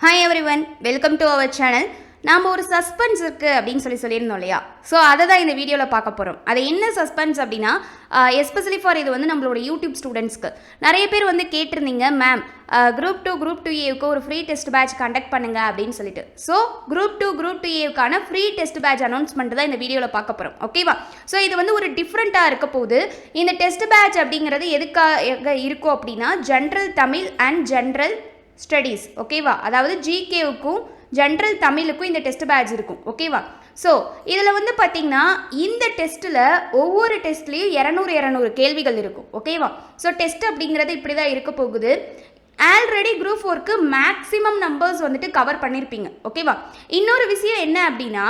Hi everyone welcome to our channel நாம் ஒரு suspense இருக்குது அப்படின்னு சொல்லி சொல்லியிருந்தோம் இல்லையா? ஸோ அதை தான் இந்த வீடியோவில் பார்க்க போகிறோம் அது என்ன சஸ்பென்ஸ் அப்படின்னா எஸ்பெஷலி ஃபார் இது வந்து நம்மளோட யூடியூப் ஸ்டூடெண்ட்ஸ்க்கு நிறைய பேர் வந்து கேட்டிருந்தீங்க ma'am group two group two ஏவுக்கு ஒரு ஃப்ரீ டெஸ்ட் பேட்ச் கண்டக்ட் பண்ணுங்க அப்படின்னு சொல்லிட்டு. So group two group two ஏவுக்கான free test batch announcement தான் இந்த வீடியோவில் பார்க்க போகிறோம் ஓகேவா ஸோ இது வந்து ஒரு டிஃப்ரெண்ட்டாக இருக்க போகுது. இந்த டெஸ்ட் பேட்ச் அப்படிங்கிறது எதுக்காக இருக்கும் அப்படின்னா general Tamil and general studies ஓகேவா அதாவது ஜிகேவுக்கும் ஜென்ரல் தமிழுக்கும் இந்த டெஸ்ட் பேட்ச் இருக்கும் ஓகேவா ஸோ இதில் வந்து பார்த்தீங்கன்னா இந்த டெஸ்ட்டில் ஒவ்வொரு டெஸ்ட்லேயும் இரநூறு இரநூறு கேள்விகள் இருக்கும் ஓகேவா ஸோ டெஸ்ட் அப்படிங்கிறது இப்படி தான் இருக்க போகுது. ஆல்ரெடி குரூப் ஃபோருக்கு மேக்ஸிமம் நம்பர்ஸ் வந்துட்டு கவர் பண்ணியிருப்பீங்க ஓகேவா இன்னொரு விஷயம் என்ன அப்படின்னா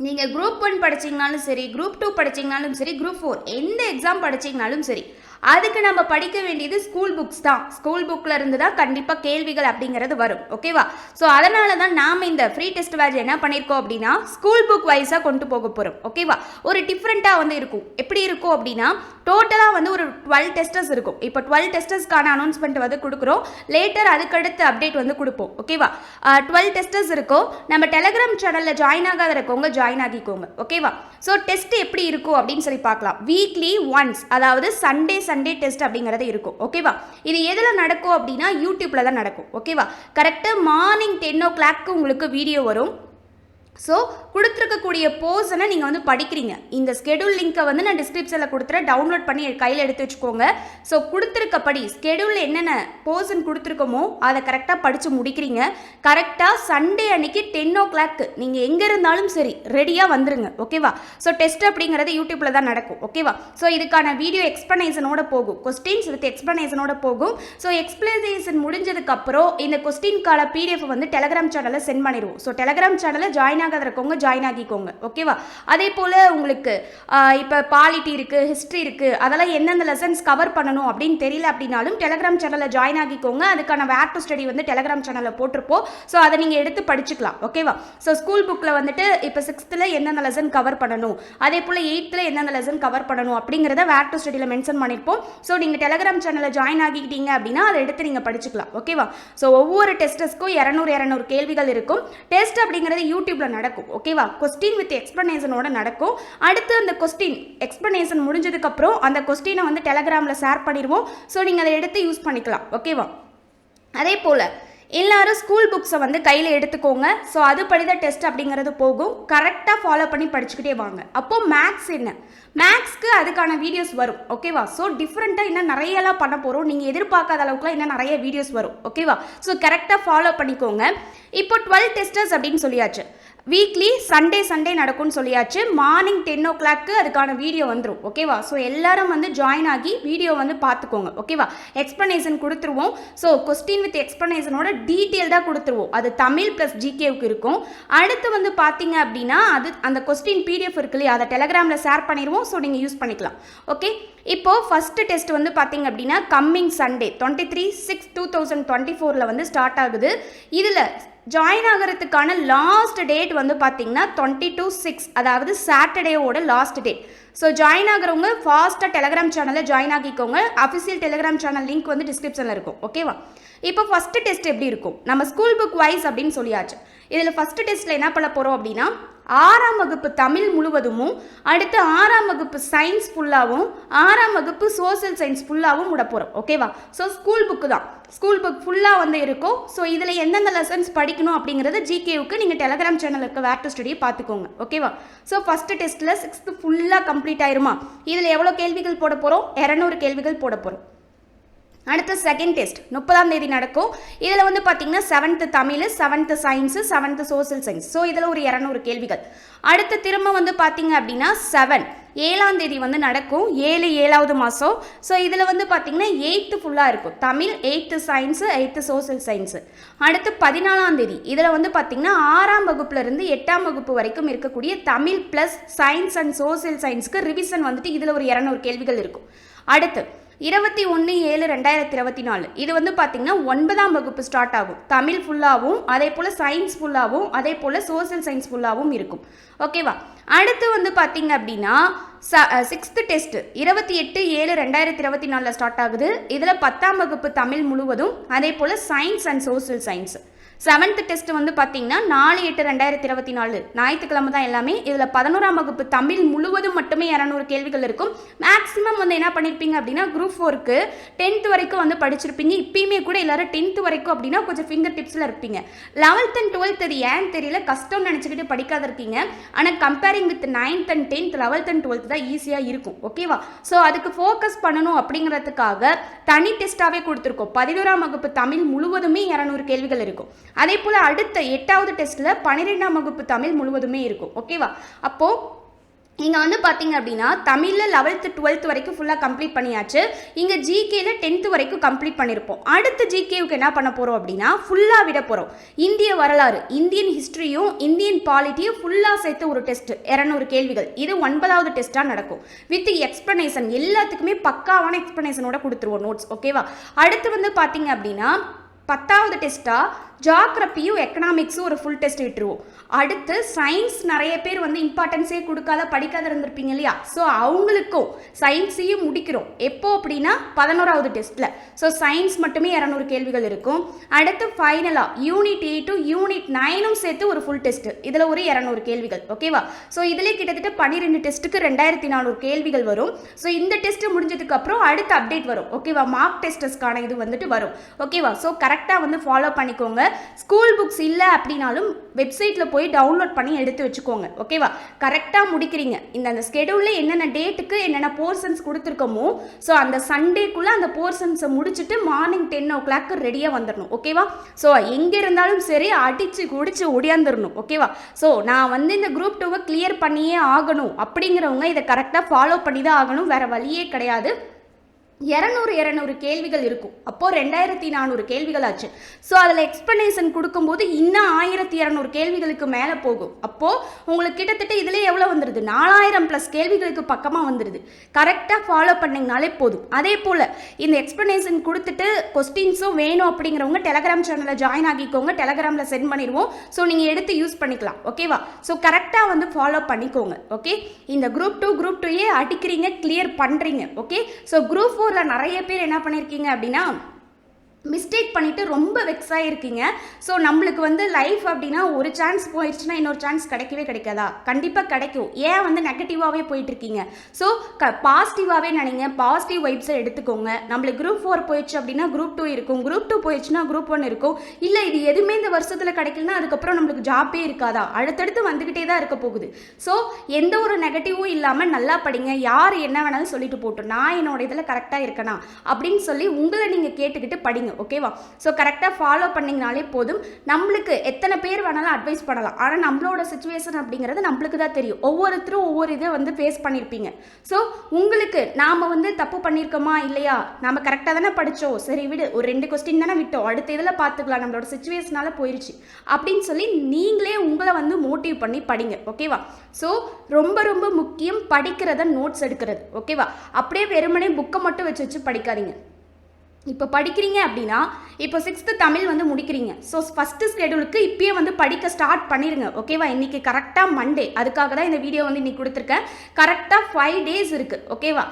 நீங்கள் குரூப் ஒன் படிச்சிங்கனாலும் சரி குரூப் டூ படிச்சிங்கனாலும் சரி குரூப் ஃபோர் எந்த எக்ஸாம் படிச்சிங்கனாலும் சரி அதுக்கு நம்ம படிக்க வேண்டியது ஸ்கூல் புக்ஸ் தான். ஸ்கூல் புக்கில் இருந்து தான் கண்டிப்பாக கேள்விகள் அப்படிங்கிறது வரும். ஓகேவா ஸோ அதனால தான் நாம் இந்த ஃப்ரீ டெஸ்ட் பேட்ச் என்ன பண்ணியிருக்கோம் அப்படின்னா ஸ்கூல் புக் வைஸாக கொண்டு போக போகிறோம் ஓகேவா ஒரு டிஃப்ரெண்ட்டாக வந்து இருக்கும். எப்படி இருக்கும் அப்படின்னா டோட்டலாக வந்து ஒரு டுவெல் டெஸ்டர்ஸ் இருக்கும். இப்போ டுவெல் டெஸ்டர்ஸ்க்கான அனௌன்ஸ்மெண்ட் வந்து கொடுக்குறோம். லேட்டர் அதுக்கடுத்து அப்டேட் வந்து கொடுப்போம். ஓகேவா டுவெல் டெஸ்டர்ஸ் இருக்கும். நம்ம டெலகிராம் சேனலில் ஜாயின் ஆகாத இருக்கவங்க ஜாயின் ஆகிக்கோங்க. ஓகேவா ஸோ டெஸ்ட் எப்படி இருக்கும் அப்படின்னு சொல்லி பார்க்கலாம். வீக்லி ஒன்ஸ் அதாவது சண்டே சண்டே சண்டே டெஸ்ட் அப்படிங்கிறது இருக்கும். ஓகேவா இது எதில் நடக்கும் அப்படின்னா யூடியூப்பில் தான் நடக்கும். ஓகேவா கரெக்டாக மார்னிங் டென் ஓ கிளாக்கு உங்களுக்கு வீடியோ வரும். ஸோ கொடுத்துருக்கக்கூடிய போர்ஷனை நீங்கள் வந்து படிக்கிறீங்க. இந்த ஸ்கெடியூல் லிங்க்கை வந்து நான் டிஸ்கிரிப்ஷனில் கொடுத்துறேன். டவுன்லோட் பண்ணி கையில் எடுத்து வச்சுக்கோங்க. ஸோ கொடுத்துருக்கப்படி ஸ்கெடியூலில் என்னென்ன போர்ஷன் கொடுத்துருக்கோமோ அதை கரெக்டாக படித்து முடிக்கிறீங்க. கரெக்டாக சண்டே அன்னைக்கு டென் ஓ கிளாக்கு நீங்கள் எங்கே இருந்தாலும் சரி ரெடியாக வந்துருங்க. ஓகேவா ஸோ டெஸ்ட் அப்படிங்கிறது யூடியூப்பில் தான் நடக்கும். ஓகேவா ஸோ இதுக்கான வீடியோ எக்ஸ்ப்ளனேஷனோட போகும். கொஸ்டின்ஸ் வித் எக்ஸ்ப்ளனேஷனோட போகும். ஸோ எக்ஸ்ப்ளனேஷன் முடிஞ்சதுக்கப்புறம் இந்த கொஸ்டின்கான பிடிஎஃப் வந்து டெலகிராம் சேனலில் சென்ட் பண்ணிடுவோம். ஸோ டெலகிராம் சேனலில் ஜாயின் ஆகாத இருக்கவங்க ஜாயின் ஆகிக்கோங்க ஓகேவா அதே போல் உங்களுக்கு இப்போ பாலிட்டி இருக்குது ஹிஸ்ட்ரி இருக்குது அதெல்லாம் எந்தெந்த லெசன்ஸ் கவர் பண்ணணும் அப்படின்னு தெரியல அப்படின்னாலும் டெலகிராம் சேனலில் ஜாயின் ஆகிக்கோங்க. அதுக்கான வேர் டு ஸ்டடி வந்து டெலகிராம் சேனலில் போட்டிருப்போம். ஸோ அதை நீங்கள் எடுத்து படிச்சுக்கலாம் ஓகேவா ஸோ ஸ்கூல் புக்கில் வந்துட்டு இப்போ சிக்ஸ்த்தில் எந்தெந்த லெசன் கவர் பண்ணணும் அதே போல் எயித்தில் எந்தெந்த லெசன் கவர் பண்ணணும் அப்படிங்கிறத வேர் டு ஸ்டடியில் மென்ஷன் பண்ணியிருப்போம். ஸோ நீங்கள் டெலகிராம் சேனலில் ஜாயின் ஆகிக்கிட்டீங்க அப்படின்னா அதை எடுத்து நீங்கள் படிச்சுக்கலாம் ஓகேவா ஸோ ஒவ்வொரு டெஸ்டஸ்க்கும் இரநூறு இரநூறு கேள்விகள் இருக்கும். டெஸ்ட் அப்படிங்கிறது யூடியூப்ல நடக்கும் ஓகேவா கொஸ்டின் வித் எக்ஸ்ப்ளனேஷனோட நடக்கும். அடுத்து அந்த கொஸ்டின் எக்ஸ்ப்ளனேஷன் முடிஞ்சதுக்கப்புறம் அந்த கொஸ்டினை வந்து டெலகிராமில் ஷேர் பண்ணிடுவோம். ஸோ நீங்கள் அதை எடுத்து யூஸ் பண்ணிக்கலாம் ஓகேவா அதே போல் எல்லாரும் ஸ்கூல் புக்ஸை வந்து கையில் எடுத்துக்கோங்க. ஸோ அது படித டெஸ்ட் அப்படிங்கிறது போகும். கரெக்டாக ஃபாலோ பண்ணி படிச்சுக்கிட்டே வாங்க. அப்போது மேக்ஸ் என்ன? மேக்ஸ்க்கு அதுக்கான வீடியோஸ் வரும் ஓகேவா ஸோ டிஃப்ரெண்ட்டாக இன்னும் நிறையலாம் பண்ண போகிறோம் நீங்கள் எதிர்பார்க்காத அளவுக்குலாம் இன்னும் நிறைய வீடியோஸ் வரும் ஓகேவா ஸோ கரெக்டாக ஃபாலோ பண்ணிக்கோங்க. இப்போ டுவெல் டெஸ்டர்ஸ் அப்படின்னு சொல்லியாச்சு. வீக்லி சண்டே சண்டே நடக்கும்னு சொல்லியாச்சு. மார்னிங் டென் ஓ கிளாக்கு அதுக்கான வீடியோ வந்துடும் ஓகேவா ஸோ எல்லாரும் வந்து ஜாயின் ஆகி வீடியோ வந்து பார்த்துக்கோங்க. ஓகேவா எக்ஸ்ப்ளனேஷன் கொடுத்துருவோம். ஸோ கொஸ்டின் வித் எக்ஸ்ப்ளனேஷனோட தான் கொடுத்துருவோம். அது தமிழ் ப்ளஸ் ஜிகேவுக்கு இருக்கும். அடுத்து வந்து பார்த்தீங்க அப்படின்னா அது அந்த கொஸ்டின் பிடிஎஃப் இருக்கு இல்லையா? அதை டெலகிராமில் ஷேர் பண்ணிடுவோம் ஸோ நீங்கள் யூஸ் பண்ணிக்கலாம். ஓகே இப்போது ஃபஸ்ட்டு டெஸ்ட் வந்து பார்த்தீங்க அப்படின்னா coming Sunday twenty three six two thousand twenty ஃபோரில் வந்து ஸ்டார்ட் ஆகுது. இதில் ஜாயின் ஆகிறதுக்கான லாஸ்ட் டேட் வந்து பார்த்தீங்கன்னா டுவெண்ட்டி டூ சிக்ஸ் அதாவது சாட்டர்டேவோட லாஸ்ட் டேட் ஸோ ஜாயின் ஆகிறவங்க ஃபாஸ்ட்டாக டெலகிராம் சேனலில் ஜாயின் ஆகிக்கோங்க அஃபிஷியல் டெலகிராம் சேனல் லிங்க் வந்து டிஸ்கிரிப்ஷனில் இருக்கும். ஓகேவா இப்போ ஃபஸ்ட்டு டெஸ்ட் எப்படி இருக்கும்? நம்ம ஸ்கூல் புக் வைஸ் அப்படின்னு சொல்லியாச்சு. இதில் ஃபஸ்ட்டு டெஸ்ட்டில் என்ன பண்ண போகிறோம் அப்படின்னா ஆறாம் வகுப்பு தமிழ் முழுவதுமும் அடுத்து ஆறாம் வகுப்பு சயின்ஸ் ஃபுல்லாகவும் ஆறாம் வகுப்பு சோசியல் சயின்ஸ் ஃபுல்லாகவும் விட போகிறோம் ஓகேவா ஸோ ஸ்கூல் புக்கு தான். ஸ்கூல் புக் ஃபுல்லாக வந்து இருக்கும் ஸோ இதில் எந்தெந்த லெசன்ஸ் படிக்கணும் அப்படிங்கிறது ஜிகேவுக்கு நீங்கள் டெலகிராம் சேனலுக்கு வேர் டு ஸ்டடியை பார்த்துக்கோங்க. ஓகேவா ஸோ ஃபஸ்ட்டு டெஸ்ட்டில் சிக்ஸ்த்து ஃபுல்லாக கம்ப்ளீட் ஆயிருமா? இதில் எவ்வளோ கேள்விகள் போட போகிறோம் இரநூறு கேள்விகள் போட போகிறோம் அடுத்து செகண்ட் டெஸ்ட் முப்பதாம் தேதி நடக்கும். இதில் வந்து பார்த்தீங்கன்னா seventh Tamil seventh science seventh social science so இதில் ஒரு இரநூறு கேள்விகள். அடுத்து திரும்ப வந்து பார்த்தீங்க அப்படின்னா செவன் ஏழாம் தேதி வந்து நடக்கும். ஏழு ஏழாவது மாதம் ஸோ இதில் வந்து பார்த்தீங்கன்னா எயித்து ஃபுல்லாக இருக்கும். Tamil eighth science eighth social science அடுத்து பதினாலாம் தேதி. இதில் வந்து பார்த்தீங்கன்னா ஆறாம் வகுப்புலேருந்து எட்டாம் வகுப்பு வரைக்கும் இருக்கக்கூடிய Tamil plus science and social சயின்ஸ்க்கு revision வந்துட்டு இதில் ஒரு இரநூறு கேள்விகள் இருக்கும். அடுத்து இருபத்தி ஒன்று ஏழு ரெண்டாயிரத்தி இருபத்தி நாலு. இது வந்து பார்த்தீங்கன்னா ஒன்பதாம் வகுப்பு ஸ்டார்ட் ஆகும். தமிழ் ஃபுல்லாகவும் அதே போல் சயின்ஸ் ஃபுல்லாகவும் அதே போல் சோசியல் சயின்ஸ் ஃபுல்லாகவும் இருக்கும். ஓகேவா அடுத்து வந்து பார்த்தீங்க அப்படின்னா சிக்ஸ்த்து டெஸ்ட்டு இருபத்தி எட்டு ஏழு ரெண்டாயிரத்தி இருபத்தி நாலில் ஸ்டார்ட் ஆகுது. இதில் பத்தாம் வகுப்பு தமிழ் முழுவதும் அதே போல் science and social science seventh test வந்து பார்த்தீங்கன்னா நாலு எட்டு ரெண்டாயிரத்தி இருபத்தி நாலு. ஞாயிற்றுக்கிழமை தான் எல்லாமே. இதில் பதினோராம் வகுப்பு தமிழ் முழுவதும் மட்டுமே இரநூறு கேள்விகள் இருக்கும். மேக்ஸிமம் வந்து என்ன பண்ணியிருப்பீங்க அப்படின்னா குரூப் ஃபோருக்கு டென்த் வரைக்கும் வந்து படிச்சிருப்பீங்க. இப்பயுமே கூட எல்லாரும் டென்த் வரைக்கும் அப்படின்னா கொஞ்சம் ஃபிங்கர் டிப்ஸில் இருப்பீங்க. லெவல்த் அண்ட் டுவெல்த் அது ஏன்னு தெரியல. கஷ்டம்னு நினச்சிக்கிட்டு படிக்காத இருக்கீங்க. ஆனால் comparing with ninth and tenth eleventh and twelfth தான் ஈஸியாக இருக்கும். ஓகேவா ஸோ அதுக்கு ஃபோக்கஸ் பண்ணணும் அப்படிங்கிறதுக்காக தனி டெஸ்ட்டாகவே கொடுத்துருக்கோம். பதினோராம் வகுப்பு தமிழ் முழுவதுமே இரநூறு கேள்விகள் இருக்கும். அதே போல் அடுத்த எட்டாவது டெஸ்ட்டில் பன்னிரெண்டாம் வகுப்பு தமிழ் முழுவதுமே இருக்கும். ஓகேவா அப்போது இங்கே வந்து பார்த்தீங்க அப்படின்னா தமிழில் லெவல்த்து டுவெல்த் வரைக்கும் ஃபுல்லாக கம்ப்ளீட் பண்ணியாச்சு. இங்கே ஜிகேயில் டென்த்து வரைக்கும் கம்ப்ளீட் பண்ணியிருப்போம் அடுத்த ஜிகேவுக்கு என்ன பண்ண போகிறோம் அப்படின்னா ஃபுல்லாக விட போகிறோம் இந்திய வரலாறு இந்தியன் ஹிஸ்ட்ரியும் இந்தியன் பாலிட்டியும் ஃபுல்லாக சேர்த்து ஒரு டெஸ்ட் இரநூறு கேள்விகள். இது ஒன்பதாவது டெஸ்ட்டாக நடக்கும். வித் எக்ஸ்ப்ளனேஷன் எல்லாத்துக்குமே பக்காவான எக்ஸ்ப்ளனேஷனோட கொடுத்துருவோம் நோட்ஸ் ஓகேவா அடுத்து வந்து பார்த்தீங்க அப்படின்னா பத்தாவது டெஸ்ட்டாக ஜாக்ரப்பியும் எக்கனாமிக்ஸும் ஒரு ஃபுல் டெஸ்ட் விட்டுருவோம் அடுத்து சயின்ஸ் நிறைய பேர் வந்து இம்பார்ட்டன்ஸே கொடுக்காத படிக்காத இருந்திருப்பீங்க இல்லையா? ஸோ அவங்களுக்கும் சயின்ஸையும் முடிக்கிறோம். எப்போ அப்படின்னா பதினோராவது டெஸ்ட்டில் ஸோ சயின்ஸ் மட்டுமே இரநூறு கேள்விகள் இருக்கும். அடுத்து ஃபைனலாக யூனிட் எயிட்டும் யூனிட் நைனும் சேர்த்து ஒரு ஃபுல் டெஸ்ட்டு இதில் ஒரு இரநூறு கேள்விகள். ஓகேவா ஸோ இதிலே கிட்டத்தட்ட பன்னிரெண்டு டெஸ்ட்டுக்கு ரெண்டாயிரத்தி நானூறு கேள்விகள் வரும். ஸோ இந்த டெஸ்ட்டு முடிஞ்சதுக்கப்புறம் அடுத்த அப்டேட் வரும். ஓகேவா மார்க் டெஸ்டஸ்க்கான இது வந்துட்டு வரும். ஓகேவா ஸோ கரெக்டாக வந்து ஃபாலோ பண்ணிக்கோங்க. ஸ்கூல் புக்ஸ் இல்லை அப்படின்னாலும் வெப்சைட்டில் போய் டவுன்லோட் பண்ணி எடுத்து வச்சுக்கோங்க. ஓகேவா கரெக்டாக முடிக்கிறீங்க. இந்த அந்த ஸ்கெடியூலில் என்னென்ன டேட்டுக்கு என்னென்ன போர்ஷன்ஸ் கொடுத்துருக்கோமோ ஸோ அந்த சண்டேக்குள்ளே அந்த போர்ஷன்ஸை முடிச்சுட்டு மார்னிங் டென் ஓ கிளாக்கு ரெடியாக வந்துடணும் ஓகேவா ஸோ எங்கே இருந்தாலும் சரி அடித்து குடிச்சு ஒடியாந்துடணும் ஓகேவா ஸோ நான் வந்து இந்த குரூப் டூவை கிளியர் பண்ணியே ஆகணும். அப்படிங்கிறவங்க இதை கரெக்டாக ஃபாலோ பண்ணி தான் ஆகணும். வேறு வழியே கிடையாது. இரநூறு இரநூறு கேள்விகள் இருக்கும். அப்போது ரெண்டாயிரத்தி நானூறு கேள்விகள் ஆச்சு. ஸோ அதில் எக்ஸ்ப்ளனேஷன் கொடுக்கும்போது இன்னும் ஆயிரத்தி இரநூறு கேள்விகளுக்கு மேலே போகும். அப்போது உங்களுக்கு கிட்டத்தட்ட இதில் எவ்வளோ வந்துடுது நாலாயிரம் ப்ளஸ் கேள்விகளுக்கு பக்கமாக வந்துடுது கரெக்டாக ஃபாலோ பண்ணிங்கனாலே போதும். அதே போல் இந்த எக்ஸ்ப்ளனேஷன் கொடுத்துட்டு கொஸ்டின்ஸும் வேணும் அப்படிங்கிறவங்க டெலகிராம் சேனலில் ஜாயின் ஆகிக்கோங்க. டெலகிராமில் சென்ட் பண்ணிடுவோம். ஸோ நீங்கள் எடுத்து யூஸ் பண்ணிக்கலாம். ஓகேவா ஸோ கரெக்டாக வந்து ஃபாலோ பண்ணிக்கோங்க. ஓகே இந்த குரூப் டூ குரூப் டூயே அடிக்கிறீங்க கிளியர் பண்ணுறீங்க ஓகே ஸோ குரூப் ஃபோரில் நிறைய பேர் என்ன பண்ணியிருக்கீங்க அப்படின்னா மிஸ்டேக் பண்ணிவிட்டு ரொம்ப வெக்ஸ் ஆகிருக்கீங்க ஸோ நம்மளுக்கு வந்து லைஃப் அப்படின்னா ஒரு சான்ஸ் போயிடுச்சுன்னா இன்னொரு சான்ஸ் கிடைக்கவே கிடைக்காதா? கண்டிப்பாக கிடைக்கும். ஏன் வந்து நெகட்டிவாகவே போயிட்டுருக்கீங்க? ஸோ க பாசிட்டிவாகவே நினைங்க. பாசிட்டிவ் வைப்ஸை எடுத்துக்கோங்க. நம்மளுக்கு குரூப் ஃபோர் போயிடுச்சு அப்படின்னா குரூப் டூ இருக்கும். குரூப் டூ போயிடுச்சுன்னா குரூப் ஒன் இருக்கும். இல்லை இது எதுவுமே இந்த வருஷத்தில் கிடைக்கலனா அதுக்கப்புறம் நம்மளுக்கு ஜாப்பே இருக்காதா? அடுத்தடுத்து வந்துக்கிட்டே தான் இருக்க போகுது. ஸோ எந்த ஒரு நெகட்டிவும் இல்லாமல் நல்லா படிங்க. யார் என்ன வேணாலும் சொல்லிட்டு போட்டோம். நான் என்னோட இதில் கரெக்டாக இருக்கனா? அப்படின்னு சொல்லி உங்களை நீங்கள் கேட்டுக்கிட்டு படிங்க. ஓகேவா ஸோ கரெக்டாக ஃபாலோ பண்ணிங்கனாலே போதும். நம்மளுக்கு எத்தனை பேர் வேணாலும் அட்வைஸ் பண்ணலாம். ஆனால் நம்மளோட சுச்சுவேஷன் அப்படிங்கிறது நம்மளுக்கு தான் தெரியும். ஒவ்வொருத்தரும் ஒவ்வொரு இதை வந்து ஃபேஸ் பண்ணியிருப்பீங்க ஸோ உங்களுக்கு நாம் வந்து தப்பு பண்ணியிருக்கோமா இல்லையா? நம்ம கரெக்டாக தானே படித்தோம் சரி விடு. ஒரு ரெண்டு கொஸ்டின் தானே விட்டோம். அடுத்த இதில் பார்த்துக்கலாம். நம்மளோட சுச்சுவேஷனால போயிடுச்சு அப்படின்னு சொல்லி நீங்களே உங்களை வந்து மோட்டிவ் பண்ணி படிங்க ஓகேவா ஸோ ரொம்ப ரொம்ப முக்கியம் படிக்கிறத நோட்ஸ் எடுக்கிறது ஓகேவா அப்படியே வெறுமனே புக்கை மட்டும் வச்சு வச்சு படிக்காதீங்க. இப்போ படிக்கிறீங்க அப்படின்னா இப்போ சிக்ஸ்த்து தமிழ் வந்து முடிக்கிறீங்க. ஸோ ஃபஸ்ட்டு ஸ்கெடியூலுக்கு இப்பயே வந்து படிக்க ஸ்டார்ட் பண்ணிடுங்க ஓகேவா இன்றைக்கி கரெக்டாக மண்டே அதுக்காக தான் இந்த வீடியோ வந்து இன்றைக்கி கொடுத்துருக்கேன். கரெக்டாக ஃபைவ் டேஸ் இருக்குது ஓகேவா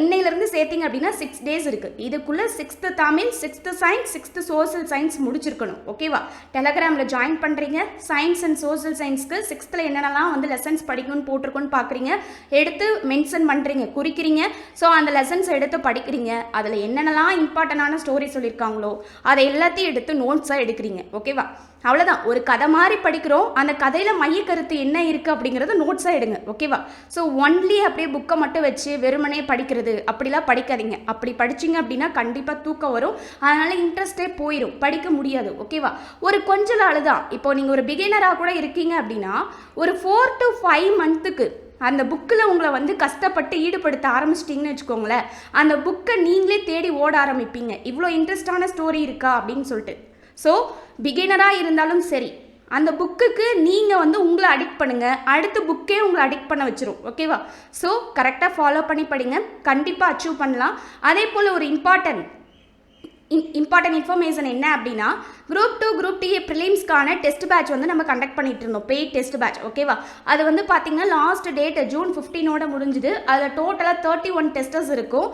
இன்னையிலேருந்து சேர்த்திங்க அப்படின்னா சிக்ஸ் டேஸ் இருக்குது இதுக்குள்ளே sixth Tamil sixth science sixth social science முடிச்சிருக்கணும் ஓகேவா டெலகிராமில் ஜாயின் பண்ணுறீங்க சயின்ஸ் அண்ட் சோசியல் சயின்ஸ்க்கு சிக்ஸ்த்தில் என்னென்னலாம் வந்து லெசன்ஸ் படிக்கணும்னு போட்டிருக்கோன்னு பார்க்குறீங்க எடுத்து மென்ஷன் பண்ணுறீங்க குறிக்கிறீங்க. ஸோ அந்த லெசன்ஸ் எடுத்து படிக்கிறீங்க. அதில் என்னென்னலாம் இம்பார்ட்டண்டான ஸ்டோரி சொல்லியிருக்காங்களோ அதை எல்லாத்தையும் எடுத்து நோட்ஸாக எடுக்கிறீங்க ஓகேவா அவ்வளோதான் ஒரு கதை மாதிரி படிக்கிறோம் அந்த கதையில் மையக்கருத்து என்ன இருக்குது அப்படிங்கிறத நோட்ஸாக எடுங்க ஓகேவா ஸோ ஒன்லி அப்படியே புக்கை மட்டும் வச்சு வெறுமனே படிக்கிறது அப்படிலாம் படிக்காதீங்க. அப்படி படிச்சிங்க அப்படின்னா கண்டிப்பாக தூக்கம் வரும். அதனால் இன்ட்ரெஸ்டே போயிடும் படிக்க முடியாது ஓகேவா ஒரு கொஞ்ச நாள் தான். இப்போ நீங்கள் ஒரு பிகினராக கூட இருக்கீங்க அப்படின்னா ஒரு ஃபோர் டு ஃபைவ் மந்த்துக்கு அந்த புக்கில் உங்களை வந்து கஷ்டப்பட்டு ஈடுபடுத்த ஆரம்பிச்சிட்டிங்கன்னு வச்சுக்கோங்களேன். அந்த புக்கை நீங்களே தேடி ஓட ஆரம்பிப்பீங்க. இவ்வளோ இன்ட்ரெஸ்டான ஸ்டோரி இருக்கா அப்படின்னு சொல்லிட்டு. ஸோ பிகினராக இருந்தாலும் சரி அந்த புக்குக்கு நீங்கள் வந்து உங்களை அடிக்ட் பண்ணுங்கள் அடுத்த புக்கே உங்களை அடிக்ட் பண்ண வச்சிரும். ஓகேவா ஸோ கரெக்டாக ஃபாலோ பண்ணி படிங்க. கண்டிப்பாக அச்சீவ் பண்ணலாம். அதே போல் ஒரு இம்பார்ட்டன்ட் இம்பார்ட்டன்ட் இன்ஃபர்மேஷன் என்ன அப்படின்னா குரூப் டூ குரூப் டி ப்ரிலிம்ஸ்க்கான டெஸ்ட் பேட்ச் வந்து நம்ம கண்டக்ட் பண்ணிட்டு இருந்தோம். பெய்ட் டெஸ்ட் பேட்ச் ஓகேவா அது வந்து பார்த்தீங்கன்னா லாஸ்ட் டேட் ஜூன் ஃபிஃப்டீனோட முடிஞ்சுது. அதில் டோட்டலாக தேர்ட்டி ஒன் டெஸ்டர்ஸ் இருக்கும்.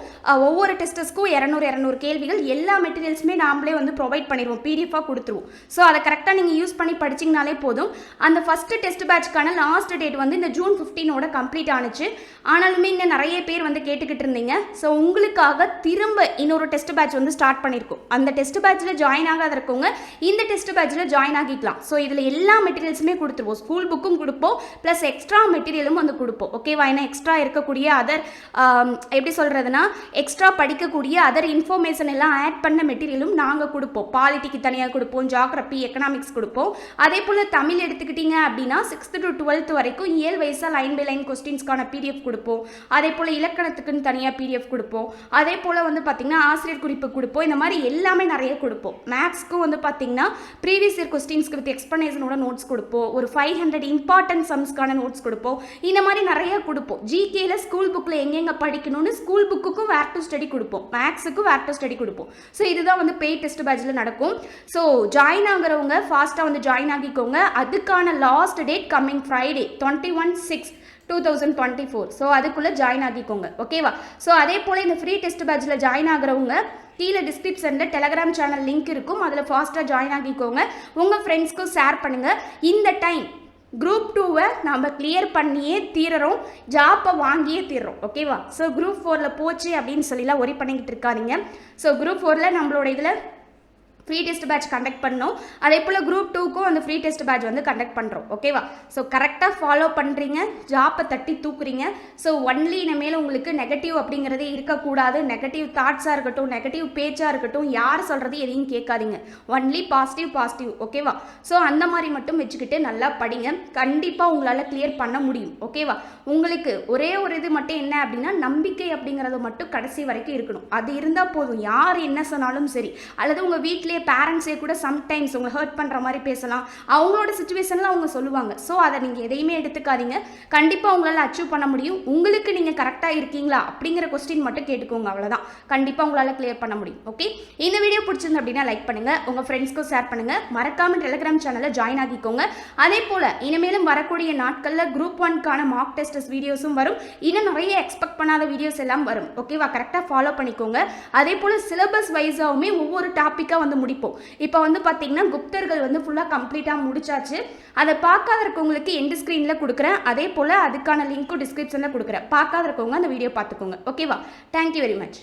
ஒவ்வொரு டெஸ்டர்ஸ்க்கும் இரநூறு இரநூறு கேள்விகள். எல்லா மெட்டீரியல்ஸுமே நாமளே வந்து ப்ரொவைட் பண்ணிடுவோம். பிடிஎஃபாக கொடுத்துருவோம். ஸோ அதை கரெக்டாக நீங்கள் யூஸ் பண்ணி படிச்சிங்கனாலே போதும். அந்த ஃபஸ்ட்டு டெஸ்ட் பேட்ச்க்கான லாஸ்ட் டேட் வந்து இந்த ஜூன் ஃபிஃப்டீனோட கம்ப்ளீட் ஆனுச்சு. ஆனாலுமே இன்னும் நிறைய பேர் வந்து கேட்டுக்கிட்டு இருந்தீங்க. ஸோ உங்களுக்காக திரும்ப இன்னொரு டெஸ்ட் பேட்ச் வந்து ஸ்டார்ட் பண்ணியிருக்கோம் அந்த டெஸ்ட் பேட்ச்சில் ஜாயின் ஆகாத இருக்கவங்க இந்த டெஸ்ட் பேட்ச்சில் ஜாயின் ஆகிக்கலாம். ஸோ இதில் எல்லா மெட்டீரியல்ஸுமே கொடுத்துருவோம். ஸ்கூல் புக்கும் கொடுப்போம். ப்ளஸ் எக்ஸ்ட்ரா மெட்டீரியலும் வந்து கொடுப்போம். ஓகேவா ஏன்னா எக்ஸ்ட்ரா இருக்கக்கூடிய அதர் um, எப்படி சொல்கிறதுனா எக்ஸ்ட்ரா படிக்கக்கூடிய அதர் இன்ஃபர்மேஷன் எல்லாம் ஆட் பண்ண மெட்டீரியலும் நாங்கள் கொடுப்போம். பாலிட்டிக்கு தனியாக கொடுப்போம். ஜாகிரபி எக்கனாமிக்ஸ் கொடுப்போம். அதே போல் தமிழ் எடுத்துக்கிட்டிங்க அப்படின்னா சிக்ஸ்த்து டு டுவெல்த் வரைக்கும் இயல் வயசாக லைன் பை லைன் கொஸ்டின்ஸ்க்கான பிடிஎஃப் கொடுப்போம். அதே போல் இலக்கணத்துக்குன்னு தனியாக பிடிஎஃப் கொடுப்போம். அதே போல் வந்து பார்த்திங்கன்னா ஆசிரியர் குறிப்பு கொடுப்போம். இந்த மாதிரி எல்லாமே நிறைய கொடுப்போம். மேக்ஸ்க்கும் வந்து பார்த்திங்கன்னா ப்ரீவியஸ் இயர் கொஸ்டின்ஸ்க்கு வித் எக்ஸ்ப்ளனேஷனோட நோட்ஸ் கொடுப்போம். ஒரு ஃபைவ் ஹண்ட்ரட் இம்பார்ட்டன்ட் சம்ஸ்க்கான நோட்ஸ் கொடுப்போம். இந்த மாதிரி நிறைய கொடுப்போம். ஜிகேல ஸ்கூல் புக்கில் எங்கெங்கே படிக்கணும்னு ஸ்கூல் புக்குக்கும் வேர் டு ஸ்டடி கொடுப்போம். மேக்ஸுக்கும் வேர் டு ஸ்டடி கொடுப்போம். ஸோ இதுதான் வந்து பெய் டெஸ்ட் பேட்சில் நடக்கும். ஸோ ஜாயின் ஆகுறவங்க ஃபாஸ்ட்டாக வந்து ஜாயின் ஆகிக்கோங்க. அதுக்கான last date coming Friday twenty one six two thousand twenty four so அதுக்குள்ளே ஜாயின் ஆகிக்கோங்க. ஓகேவா ஸோ அதே போல் இந்த ஃப்ரீ டெஸ்ட் பேட்சில் ஜாயின் ஆகிறவங்க கீழே டிஸ்கிரிப்ஷனில் டெலகிராம் சேனல் லிங்க் இருக்கும். அதில் ஃபாஸ்ட்டாக ஜாயின் ஆகிக்கோங்க. உங்கள் ஃப்ரெண்ட்ஸ்க்கும் ஷேர் பண்ணுங்கள் இந்த டைம் குரூப் டூவை நம்ம கிளியர் பண்ணியே தீரறோம். ஜாப்பை வாங்கியே தீர்றோம். ஓகேவா ஸோ குரூப் ஃபோரில் போச்சு அப்படின்னு சொல்லிலாம் ஒரி பண்ணிக்கிட்டு இருக்காதீங்க. ஸோ குரூப் ஃபோரில் நம்மளோட இதில் ஃப்ரீ டெஸ்ட் பேட்ச் கண்டக்ட் பண்ணோம். அதே போல் குரூப் டூக்கும் அந்த ஃப்ரீ டெஸ்ட் பேட்ச் வந்து கண்டக்ட் பண்ணுறோம் ஓகேவா ஸோ கரெக்டாக ஃபாலோ பண்ணுறீங்க ஜாப்பை தட்டி தூக்குறீங்க. ஸோ ஒன்லி இனிமேல் உங்களுக்கு நெகட்டிவ் அப்படிங்கிறதே இருக்கக்கூடாது. நெகட்டிவ் தாட்ஸாக இருக்கட்டும் நெகட்டிவ் பேச்சாக இருக்கட்டும் யார் சொல்கிறது எதையும் கேட்காதீங்க. ஒன்லி பாசிட்டிவ் பாசிட்டிவ் ஓகேவா ஸோ அந்த மாதிரி மட்டும் வச்சுக்கிட்டு நல்லா படிங்க. கண்டிப்பாக உங்களால் கிளியர் பண்ண முடியும். ஓகேவா உங்களுக்கு ஒரே ஒரு இது மட்டும் என்ன அப்படின்னா நம்பிக்கை அப்படிங்கிறது மட்டும் கடைசி வரைக்கும் இருக்கணும். அது இருந்தால் போதும். யார் என்ன சொன்னாலும் சரி. அல்லது உங்கள் வீட்டில் பேரண்ட்ஸே கூட சம்டைம்ஸ் உங்களை ஹர்ட் பண்ணுற மாதிரி பேசலாம். அவங்களோட சுச்சுவேஷனில் அவங்க சொல்லுவாங்க. ஸோ அதை நீங்கள் எதையுமே எடுத்துக்காதீங்க. கண்டிப்பாக உங்களால் அச்சீவ் பண்ண முடியும். உங்களுக்கு நீங்கள் கரெக்டாக இருக்கீங்களா? அப்படிங்கிற கொஸ்டின் மட்டும் கேட்டுக்கோங்க. அவ்வளோதான் கண்டிப்பாக உங்களால் கிளியர் பண்ண முடியும். ஓகே இந்த வீடியோ பிடிச்சிருந்து அப்படின்னா லைக் பண்ணுங்கள் உங்கள் ஃப்ரெண்ட்ஸ்க்கும் ஷேர் பண்ணுங்கள் மறக்காமல் டெலிகிராம் சேனலில் ஜாயின் ஆகிக்கோங்க. அதே போல் இனிமேலும் வரக்கூடிய நாட்களில் குரூப் ஒன்க்கான மார்க் டெஸ்டஸ் வீடியோஸும் வரும். இன்னும் நிறைய எக்ஸ்பெக்ட் பண்ணாத வீடியோஸ் எல்லாம் வரும். ஓகேவா கரெக்டாக ஃபாலோ பண்ணிக்கோங்க. அதே போல் சிலபஸ் வைஸாகவுமே ஒவ்வொரு டாப்பிக்காக வந்து முடிப்போம். இப்போ வந்து பார்த்தீங்கன்னா குப்தர்கள் வந்து ஃபுல்லாக கம்ப்ளீட்டாக முடிச்சாச்சு. அதை பார்க்காத இருக்கவங்களுக்கு எண்டு ஸ்க்ரீனில் கொடுக்குறேன். அதே போல் அதுக்கான லிங்க்கும் டிஸ்கிரிப்ஷனில் கொடுக்குறேன். பார்க்காத இருக்கவங்க அந்த வீடியோ பார்த்துக்கோங்க. ஓகேவா தேங்க்யூ வெரி மச்